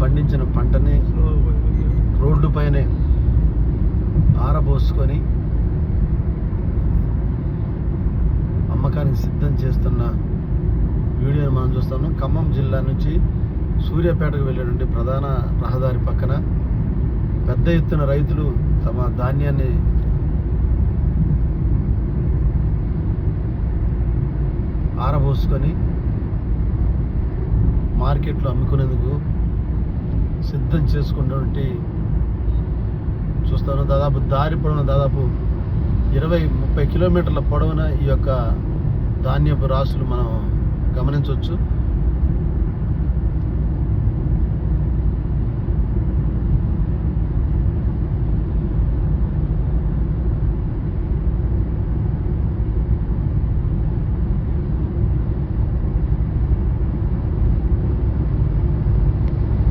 పండించిన పంటని రోడ్డు పైనే ఆరబోసుకొని అమ్మకానికి సిద్ధం చేస్తున్న వీడియోని మనం చూస్తున్నాం. ఖమ్మం జిల్లా నుంచి సూర్యాపేటకు వెళ్ళేటువంటి ప్రధాన రహదారి పక్కన పెద్ద ఎత్తున రైతులు తమ ధాన్యాన్ని ఆరబోసుకొని మార్కెట్లో అమ్ముకునేందుకు అర్థం చేసుకున్నటువంటి చూస్తాను. దాదాపు దారి పొడవున దాదాపు ఇరవై ముప్పై కిలోమీటర్ల పొడవున ఈ యొక్క ధాన్యపు రాసులు మనం గమనించవచ్చు.